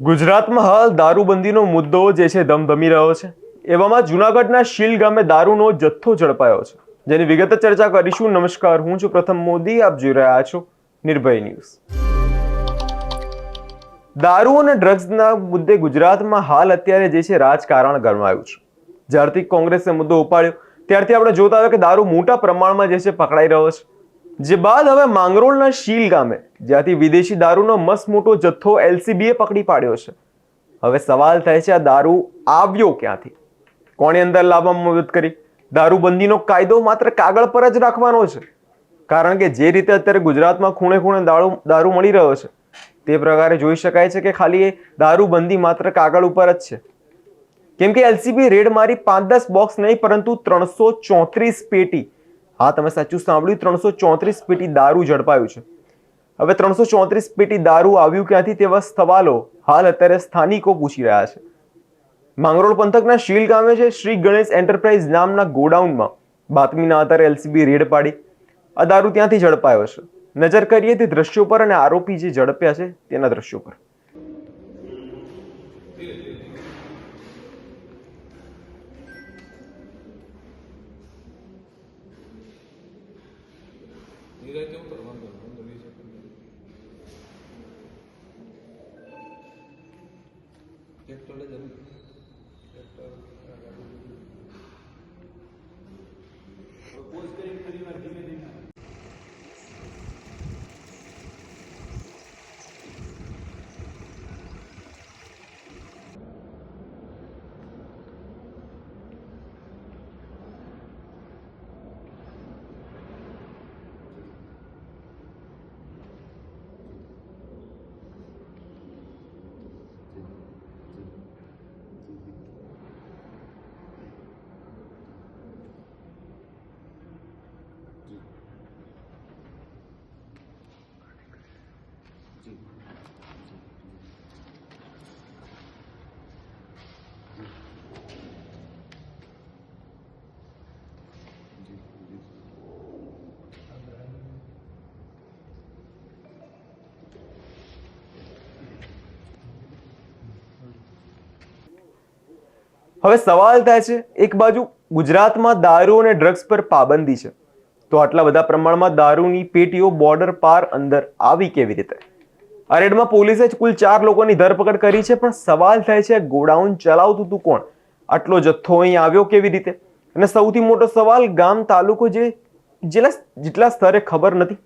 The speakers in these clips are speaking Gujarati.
ગુજરાતમાં હાલ દારૂબંધીનો મુદ્દો જે છે ધમધમી રહ્યો છે. એવામાં જુનાગઢના શીલ ગામે દારૂનો જથ્થો ઝડપાયો છે. જેની વિગત ચર્ચા કરીશું. નમસ્કાર, હું છું પ્રથમ મોદી. આપ જોઈ રહ્યા છો નિર્ભય ન્યૂઝ. દારૂ અને ડ્રગ્સના મુદ્દે ગુજરાતમાં હાલ અત્યારે જે છે રાજકારણ ગરમાયું છે. જ્યારથી કોંગ્રેસે મુદ્દો ઉપાડ્યો, ત્યારથી આપણે જોતા આવ્યા કે દારૂ મોટા પ્રમાણમાં જે છે પકડાઈ રહ્યો છે. જે બાદ હવે માંગરોળના શીલ ગામે, જ્યાંથી વિદેશી દારૂનો મસ્ત મોટો જથ્થો એલસીબીએ પકડી પાડ્યો છે. હવે સવાલ થાય છે, આ દારૂ આવ્યો ક્યાંથી? કોણે અંદર લાવવામાં મદદ કરી? દારૂબંધીનો કાયદો માત્ર કાગળ પર જ રાખવાનો છે. કારણ કે જે રીતે અત્યારે ગુજરાતમાં ખૂણે ખૂણે દારૂ દારૂ મળી રહ્યો છે, તે પ્રકારે જોઈ શકાય છે કે ખાલી એ દારૂબંધી માત્ર કાગળ ઉપર જ છે. કેમ કે એલસીબી રેડ મારી પાંચ દસ બોક્સ નહીં, પરંતુ ત્રણસો ચોત્રીસ પેટી હા, તમે સાચું સાંભળ્યું, ત્રણસો ચોત્રીસ પેટી દારૂ ઝડપાયું છે. હવે ત્રણસો ચોત્રીસ પેટી દારૂ આવ્યું ક્યાંથી તેવા સવાલો હાલ અત્યારે સ્થાનિકો પૂછી રહ્યા છે. માંગરોળ પંથકના શીલ ગામે છે, શ્રી ગણેશ એન્ટરપ્રાઇઝ નામના ગોડાઉનમાં. બાતમીના આધારે એલસીબી રેડ પાડી. આ દારૂ ત્યાંથી ઝડપાયો છે. નજર કરીએ તે દ્રશ્યો પર અને આરોપી જે ઝડપ્યા છે તેના દ્રશ્યો પર. નિરાય કેવું કરવાનું અંદર વીસ ટ્રેક્ટર લઈ જવું હવે સવાલ થાય છે, એક બાજુ ગુજરાતમાં દારૂ અને ડ્રગ્સ પર પાબંદી છે. તો આટલા બધા પ્રમાણમાં દારૂની પેટીઓ બોર્ડર પાર અંદર આવી કેવી રીતે? આ રેડમાં પોલીસે કુલ ચાર લોકોની ધરપકડ કરી છે, પણ સવાલ થાય છે ગોડાઉન ચલાવતું હતું કોણ? આટલો જથ્થો અહીં આવ્યો કેવી રીતે? અને સૌથી મોટો સવાલ ગામ તાલુકો જે જેટલા જેટલા સ્તરે ખબર નથી.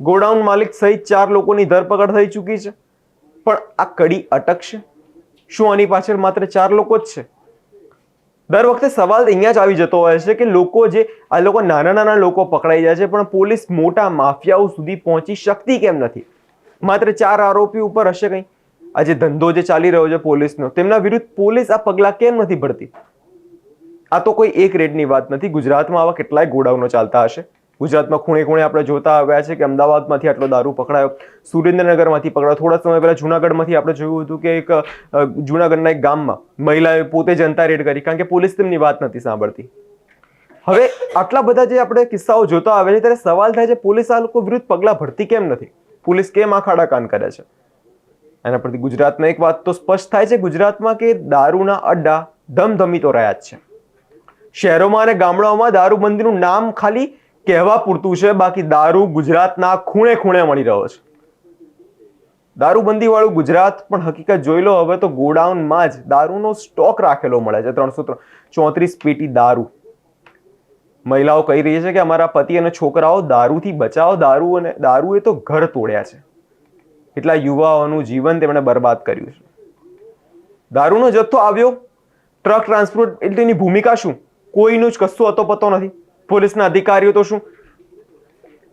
ગોડાઉન માલિક સહિત ચાર લોકોની ધરપકડ થઈ ચૂકી છે, પણ આ કડી અટકશે? શું આની પાછળ માત્ર ચાર લોકો જ છે? દર વખતે સવાલ અહીંયા જ આવી જતો હોય છે કે લોકો જે, આ લોકો નાના નાના લોકો પકડાઈ જાય છે, પણ પોલીસ મોટા માફિયાઓ સુધી પહોંચી શકતી કેમ નથી? માત્ર ચાર આરોપી ઉપર હશે કંઈ? આ જે ધંધો જે ચાલી રહ્યો છે પોલીસનો, તેમના વિરુદ્ધ પોલીસ આ પગલાં કેમ નથી ભરતી? આ તો કોઈ એક રેડની વાત નથી. ગુજરાતમાં આવા કેટલાય ગોડાઉનો ચાલતા હશે. ગુજરાતમાં ખૂણે ખૂણે આપણે જોતા આવ્યા છે કે અમદાવાદમાંથી આટલો દારૂ પકડાયો. સુરેન્દ્રનગરમાંથી પકડાયો. થોડા સમય પહેલા જુનાગઢમાંથી આપણે જોયું હતું કે એક જુનાગઢના એક ગામમાં મહિલાએ પોતે જનતા રેડ કરી કારણ કે પોલીસ તેમની વાત નથી સાંભળતી. હવે આટલા બધા જે આપણે કિસ્સાઓ જોતા આવે છે, ત્યારે સવાલ થાય છે, પોલીસ આ લોકો વિરુદ્ધ પગલાં ભરતી કેમ નથી? પોલીસ કેમ આ ખાડા કરે છે? એના પરથી ગુજરાતમાં એક વાત તો સ્પષ્ટ થાય છે, ગુજરાતમાં કે દારૂના અડ્ડા ધમધમી તો રહ્યા જ છે. શહેરોમાં અને ગામડાઓમાં દારૂબંધીનું નામ ખાલી કહેવા પૂરતું છે, બાકી દારૂ ગુજરાતના ખૂણે ખૂણે મળી રહ્યો છે. દારૂબંધી વાળું ગુજરાત પણ હકીકત જોઈ લો, હવે તો ગોડાઉનમાં જ દારૂનો સ્ટોક રાખેલો મળે છે, ત્રણસો ચોત્રીસ પેટી દારૂ. મહિલાઓ કહી રહી છે કે અમારા પતિ અને છોકરાઓ દારૂથી બચાવો, દારૂ અને દારૂએ તો ઘર તોડ્યા છે. એટલા યુવાઓનું જીવન તેમણે બરબાદ કર્યું છે. દારૂનો જથ્થો આવ્યો, ટ્રક ટ્રાન્સપોર્ટ, એટલે એની ભૂમિકા શું? કોઈનું જ કશું અતો પતો નથી. પોલીસના અધિકારીઓ તો શું?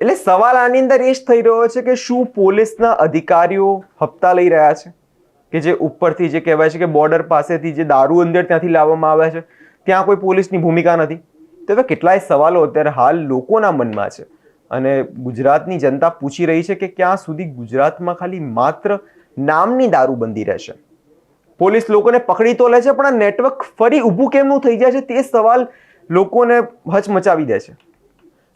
એટલે સવાલ આની અંદર એ જ થઈ રહ્યો છે કે શું પોલીસના અધિકારીઓ હપ્તા લઈ રહ્યા છે? કે જે ઉપરથી જે કહેવાય છે કે બોર્ડર પાસેથી જે દારૂ અંદર ત્યાંથી લાવવામાં આવે છે, ત્યાં કોઈ પોલીસની ભૂમિકા નથી. તો હવે કેટલાય સવાલો અત્યારે હાલ લોકોના મનમાં છે. અને ગુજરાતની જનતા પૂછી રહી છે કે ક્યાં સુધી ગુજરાતમાં ખાલી માત્ર નામની દારૂબંધી રહેશે? પોલીસ લોકોને પકડી તો લે છે, પણ આ નેટવર્ક ફરી ઊભું કેમનું થઈ જાય છે તે સવાલ લોકોને હચમચાવી દે છે.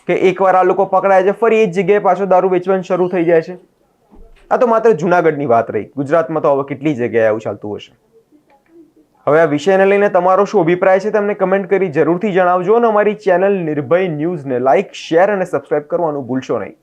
કે એકવાર આ લોકો પકડાય છે, ફરી એ જ જગ્યાએ પાછો દારૂ વેચવાનું શરૂ થઈ જાય છે. આ તો માત્ર જુનાગઢની વાત રહી. ગુજરાતમાં તો હવે કેટલી જગ્યાએ આવું ચાલતું હશે? હવે આ વિષયને લઈને તમારો શું અભિપ્રાય છે તમને કમેન્ટ કરી જરૂરથી જણાવજો અને અમારી ચેનલ નિર્ભય ન્યૂઝને લાઇક શેર અને સબસ્ક્રાઇબ કરવાનું ભૂલશો નહીં.